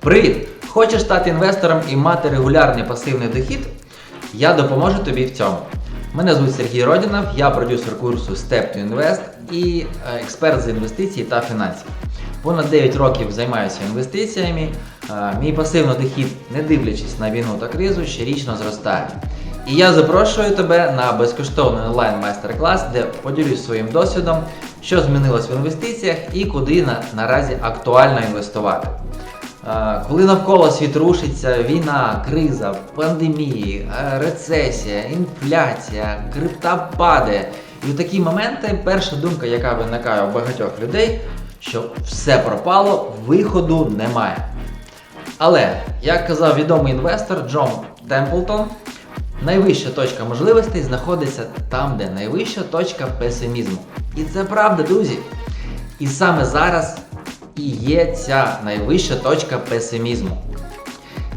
Привіт! Хочеш стати інвестором і мати регулярний пасивний дохід? Я допоможу тобі в цьому. Мене звуть Сергій Родінов, я продюсер курсу Step to Invest і е, експерт з інвестицій та фінансів. Понад 9 років займаюся інвестиціями. Е, Мій пасивний дохід, не дивлячись на війну та кризу, щорічно зростає. І я запрошую тебе на безкоштовний онлайн майстер-клас, де поділюсь своїм досвідом, що змінилось в інвестиціях і куди на, наразі актуально інвестувати. Коли навколо світ рушиться, війна, криза, пандемії, е, рецесія, інфляція, крипта падає. І в такі моменти перша думка, яка виникає у багатьох людей, що все пропало, виходу немає. Але, як казав відомий інвестор Джон Темплтон, найвища точка можливостей знаходиться там, де найвища точка песимізму. І це правда, друзі. І саме зараз і є ця найвища точка песимізму.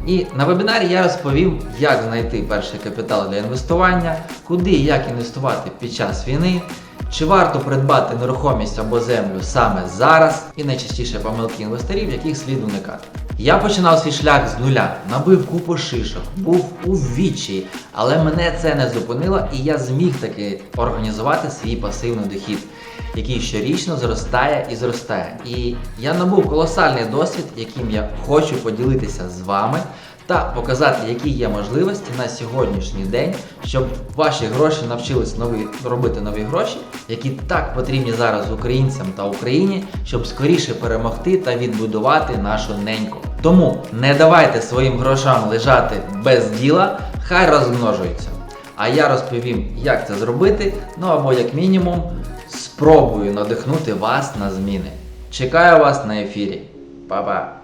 І на вебінарі я розповім, як знайти перший капітал для інвестування, куди і як інвестувати під час війни, чи варто придбати нерухомість або землю саме зараз, і найчастіше помилки інвесторів, яких слід уникати. Я починав свій шлях з нуля, набив купу шишок, був у відчаї, але мене це не зупинило, і я зміг таки організувати свій пасивний дохід, який щорічно зростає і зростає. І я набув колосальний досвід, яким я хочу поділитися з вами та показати, які є можливості на сьогоднішній день, щоб ваші гроші навчились нові робити нові гроші, які так потрібні зараз українцям та Україні, щоб скоріше перемогти та відбудувати нашу неньку. Тому не давайте своїм грошам лежати без діла, хай розмножуються. А я розповім, як це зробити, ну або як мінімум спробую надихнути вас на зміни. Чекаю вас на ефірі. Па-па!